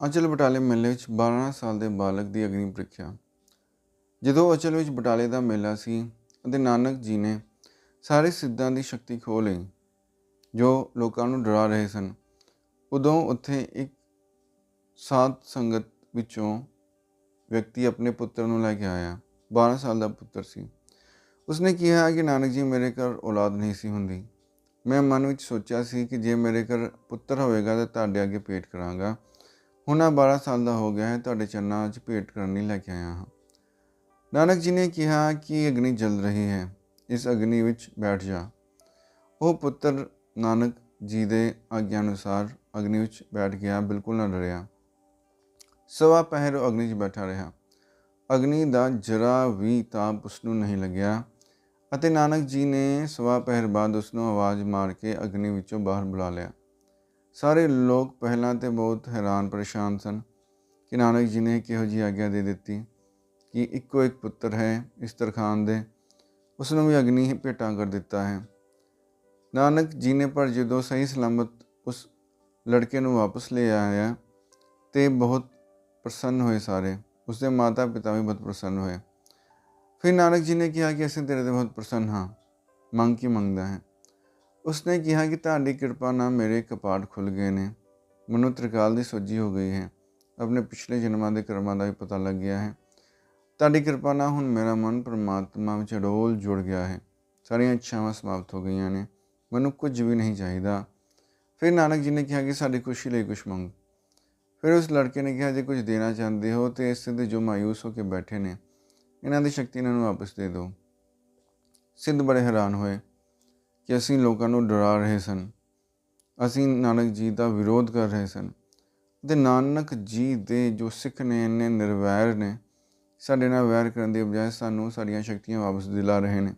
ਅਚਲ ਬਟਾਲੇ ਮੇਲੇ ਵਿੱਚ 12 ਸਾਲ ਦੇ ਬਾਲਕ ਦੀ ਅਗਨੀ ਪ੍ਰੀਖਿਆ। ਜਦੋਂ ਅਚਲ ਵਿੱਚ ਬਟਾਲੇ ਦਾ ਮੇਲਾ ਸੀ ਅਤੇ ਨਾਨਕ ਜੀ ਨੇ ਸਾਰੇ ਸਿੱਧਾਂ ਦੀ ਸ਼ਕਤੀ ਖੋਹ ਲਈ, ਜੋ ਲੋਕਾਂ ਨੂੰ ਡਰਾ ਰਹੇ ਸਨ, ਉਦੋਂ ਉੱਥੇ ਇੱਕ ਸਾਧ ਸੰਗਤ ਵਿੱਚੋਂ ਵਿਅਕਤੀ ਆਪਣੇ ਪੁੱਤਰ ਨੂੰ ਲੈ ਕੇ ਆਇਆ। 12 ਸਾਲ ਦਾ ਪੁੱਤਰ ਸੀ। ਉਸਨੇ ਕਿਹਾ ਕਿ ਨਾਨਕ ਜੀ, ਮੇਰੇ ਘਰ ਔਲਾਦ ਨਹੀਂ ਸੀ ਹੁੰਦੀ। ਮੈਂ ਮਨ ਵਿੱਚ ਸੋਚਿਆ ਸੀ ਕਿ ਜੇ ਮੇਰੇ ਘਰ ਪੁੱਤਰ ਹੋਵੇਗਾ ਤਾਂ ਤੁਹਾਡੇ ਅੱਗੇ ਪੇਟ ਕਰਾਂਗਾ। ਹੁਣ ਆ 12 ਸਾਲ ਦਾ ਹੋ ਗਿਆ ਹੈ, ਤੁਹਾਡੇ ਚਰਨਾਂ 'ਚ ਭੇਟ ਕਰਨ ਲਈ ਲੈ ਕੇ ਆਇਆ ਹਾਂ। ਨਾਨਕ ਜੀ ਨੇ ਕਿਹਾ ਕਿ ਅਗਨੀ ਜਲ ਰਹੀ ਹੈ, ਇਸ ਅਗਨੀ ਵਿੱਚ ਬੈਠ ਜਾ। ਉਹ ਪੁੱਤਰ ਨਾਨਕ ਜੀ ਦੇ ਆਗਿਆ ਅਨੁਸਾਰ ਅਗਨੀ ਵਿੱਚ ਬੈਠ ਗਿਆ, ਬਿਲਕੁਲ ਨਾ ਡਰਿਆ। ਸਵਾ ਪਹਿਰ ਉਹ ਅਗਨੀ 'ਚ ਬੈਠਾ ਰਿਹਾ। ਅਗਨੀ ਦਾ ਜਰਾ ਵੀ ਤਾਪ ਉਸ ਨੂੰ ਨਹੀਂ ਲੱਗਿਆ ਅਤੇ ਨਾਨਕ ਜੀ ਨੇ ਸਵਾ ਪਹਿਰ ਬਾਅਦ ਉਸ ਨੂੰ ਆਵਾਜ਼ ਮਾਰ ਕੇ ਅਗਨੀ ਵਿੱਚੋਂ ਬਾਹਰ ਬੁਲਾ ਲਿਆ। ਸਾਰੇ ਲੋਕ ਪਹਿਲਾਂ ਤੇ ਬਹੁਤ ਹੈਰਾਨ ਪਰੇਸ਼ਾਨ ਸਨ ਕਿ ਨਾਨਕ ਜੀ ਨੇ ਕਿਹੋ ਜੀ ਆਗਿਆ ਦੇ ਦਿੱਤੀ ਕਿ ਇੱਕੋ ਇੱਕ ਪੁੱਤਰ ਹੈ ਇਸ ਤਰਖਾਨ ਦੇ। ਉਸ ਨੂੰ ਵੀ ਅਗਨੀ ਹੀ ਭੇਟਾ ਕਰ ਦਿੱਤਾ ਹੈ। ਨਾਨਕ ਜੀ ਨੇ ਪਰ ਜਦੋਂ ਸਹੀ ਸਲਾਮਤ ਉਸ ਲੜਕੇ ਨੂੰ ਵਾਪਸ ਲੈ ਆਇਆ ਤੇ ਬਹੁਤ ਪ੍ਰਸੰਨ ਹੋਏ ਸਾਰੇ। ਉਸਦੇ ਮਾਤਾ ਪਿਤਾ ਵੀ ਬਹੁਤ ਪ੍ਰਸੰਨ ਹੋਏ। ਫਿਰ ਨਾਨਕ ਜੀ ਨੇ ਕਿਹਾ ਕਿ ਅਸੀਂ ਤੇਰੇ ਤੇ ਬਹੁਤ ਪ੍ਰਸੰਨ ਹਾਂ। ਮੰਗ ਕੀ ਮੰਗਦਾ ਹੈ? ਉਸਨੇ ਕਿਹਾ ਕਿ ਤੁਹਾਡੀ ਕਿਰਪਾ ਨਾਲ ਮੇਰੇ ਕਪਾਟ ਖੁੱਲ ਗਏ ਨੇ। ਮੈਨੂੰ ਤ੍ਰਿਕਾਲ ਦੀ ਸੋਝੀ ਹੋ ਗਈ ਹੈ। ਆਪਣੇ ਪਿਛਲੇ ਜਨਮਾਂ ਦੇ ਕਰਮਾਂ ਦਾ ਵੀ ਪਤਾ ਲੱਗ ਗਿਆ ਹੈ। ਤੁਹਾਡੀ ਕਿਰਪਾ ਨਾਲ ਹੁਣ ਮੇਰਾ ਮਨ ਪਰਮਾਤਮਾ ਵਿੱਚ ਅਡੋਲ ਜੁੜ ਗਿਆ ਹੈ। ਸਾਰੀਆਂ ਇੱਛਾਵਾਂ ਸਮਾਪਤ ਹੋ ਗਈਆਂ ਨੇ। ਮੈਨੂੰ ਕੁਝ ਵੀ ਨਹੀਂ ਚਾਹੀਦਾ। ਫਿਰ ਨਾਨਕ ਜੀ ਨੇ ਕਿਹਾ ਕਿ ਸਾਡੀ ਖੁਸ਼ੀ ਲਈ ਕੁਝ ਮੰਗ। ਫਿਰ ਉਸ ਲੜਕੇ ਨੇ ਕਿਹਾ, ਜੇ ਕੁਝ ਦੇਣਾ ਚਾਹੁੰਦੇ ਹੋ ਤੇ ਇਸ ਦੇ ਜੋ ਮਾਇੂਸ ਹੋ ਕੇ ਬੈਠੇ ਨੇ, ਇਹਨਾਂ ਦੀ ਸ਼ਕਤੀ ਇਹਨਾਂ ਨੂੰ ਵਾਪਸ ਦੇ ਦਿਓ। ਸਿੱਧ ਬੜੇ ਹੈਰਾਨ ਹੋਏ। ਕਿ ਅਸੀਂ ਲੋਕਾਂ ਨੂੰ ਡਰਾ ਰਹੇ ਸਨ। ਅਸੀਂ ਨਾਨਕ ਜੀ ਦਾ ਵਿਰੋਧ ਕਰ ਰਹੇ ਸਨ। ਤੇ ਨਾਨਕ ਜੀ ਦੇ ਜੋ ਸਿੱਖ ਨੇ, ਇੰਨੇ ਨਿਰਵੈਰ ਨੇ, ਸਾਡੇ ਨਾਲ ਵੈਰ ਕਰਨ ਦੀ ਬਜਾਏ ਸਾਨੂੰ ਸਾਡੀਆਂ ਸ਼ਕਤੀਆਂ ਵਾਪਸ ਦਿਲਾ ਰਹੇ ਨੇ।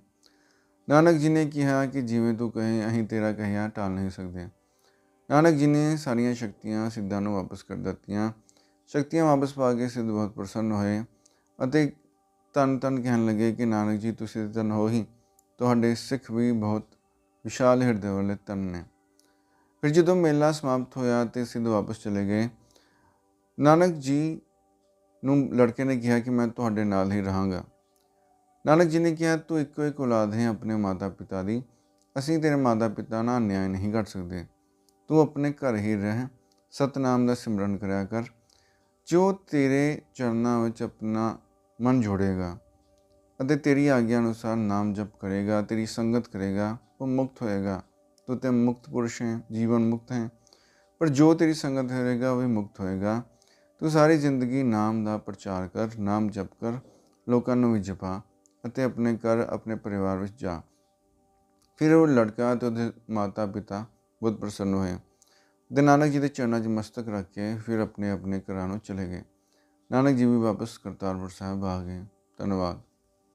ਨਾਨਕ ਜੀ ਨੇ ਕਿਹਾ ਕਿ ਜਿਵੇਂ ਤੂੰ ਕਹੇ, ਅਸੀਂ ਤੇਰਾ ਕਹਿਆ ਟਾਲ ਨਹੀਂ ਸਕਦੇ। ਨਾਨਕ ਜੀ ਨੇ ਸਾਰੀਆਂ ਸ਼ਕਤੀਆਂ ਸਿੱਧਾਂ ਨੂੰ ਵਾਪਸ ਕਰ ਦਿੱਤੀਆਂ। ਸ਼ਕਤੀਆਂ ਵਾਪਸ ਪਾ ਕੇ ਸਿੱਧ ਬਹੁਤ ਪ੍ਰਸੰਨ ਹੋਏ ਅਤੇ ਤਨ ਤਨ ਕਹਿਣ ਲੱਗੇ ਕਿ ਨਾਨਕ ਜੀ, ਤੁਸੀਂ ਤਨ ਹੋ ਹੀ। ਤੁਹਾਡੇ ਸਿੱਖ ਵੀ ਬਹੁਤ ਵਿਸ਼ਾਲ ਹਿਰਦੇ ਵਾਲੇ ਤਨ ਨੇ। ਫਿਰ ਜਦੋਂ ਮੇਲਾ ਸਮਾਪਤ ਹੋਇਆ ਤੇ ਸਿੱਧ ਵਾਪਸ ਚਲੇ ਗਏ, ਨਾਨਕ ਜੀ ਨੂੰ ਲੜਕੇ ਨੇ ਕਿਹਾ ਕਿ ਮੈਂ ਤੁਹਾਡੇ ਨਾਲ ਹੀ ਰਹਾਂਗਾ। ਨਾਨਕ ਜੀ ਨੇ ਕਿਹਾ, ਤੂੰ ਇੱਕੋ ਇੱਕ ਔਲਾਦ ਹੈ ਆਪਣੇ ਮਾਤਾ ਪਿਤਾ ਦੀ। ਅਸੀਂ ਤੇਰੇ ਮਾਤਾ ਪਿਤਾ ਨਾਲ ਨਿਆਂ ਨਹੀਂ ਕਰ ਸਕਦੇ। ਤੂੰ ਆਪਣੇ ਘਰ ਹੀ ਰਹਿ, ਸਤਨਾਮ ਦਾ ਸਿਮਰਨ ਕਰਿਆ ਕਰ। ਜੋ ਤੇਰੇ ਚਰਨਾਂ ਵਿੱਚ ਆਪਣਾ ਮਨ ਜੋੜੇਗਾ ਅਤੇ ਤੇਰੀ ਆਗਿਆ ਅਨੁਸਾਰ ਨਾਮ ਜਪ ਕਰੇਗਾ, ਤੇਰੀ ਸੰਗਤ ਕਰੇਗਾ ਉਹ ਮੁਕਤ ਹੋਏਗਾ। ਤੂੰ ਤੇ ਮੁਕਤ ਪੁਰਸ਼ ਹੈ, ਜੀਵਨ ਮੁਕਤ ਹੈ। ਪਰ ਜੋ ਤੇਰੀ ਸੰਗਤ ਕਰੇਗਾ ਉਹ ਵੀ ਮੁਕਤ ਹੋਏਗਾ। ਤੂੰ ਸਾਰੀ ਜ਼ਿੰਦਗੀ ਨਾਮ ਦਾ ਪ੍ਰਚਾਰ ਕਰ, ਨਾਮ ਜਪ ਕਰ, ਲੋਕਾਂ ਨੂੰ ਵੀ ਜਪਾ ਅਤੇ ਆਪਣੇ ਘਰ, ਆਪਣੇ ਪਰਿਵਾਰ ਵਿੱਚ ਜਾ। ਫਿਰ ਉਹ ਲੜਕਾ ਤੇ ਉਹਦੇ ਮਾਤਾ ਪਿਤਾ ਬਹੁਤ ਪ੍ਰਸੰਨ ਹੋਏ। ਤੇ ਨਾਨਕ ਜੀ ਦੇ ਚਰਨਾਂ 'ਚ ਮਸਤਕ ਰੱਖ ਕੇ ਫਿਰ ਆਪਣੇ ਆਪਣੇ ਘਰਾਂ ਨੂੰ ਚਲੇ ਗਏ। ਨਾਨਕ ਜੀ ਵੀ ਵਾਪਸ ਕਰਤਾਰਪੁਰ ਸਾਹਿਬ ਆ ਗਏ। ਧੰਨਵਾਦ।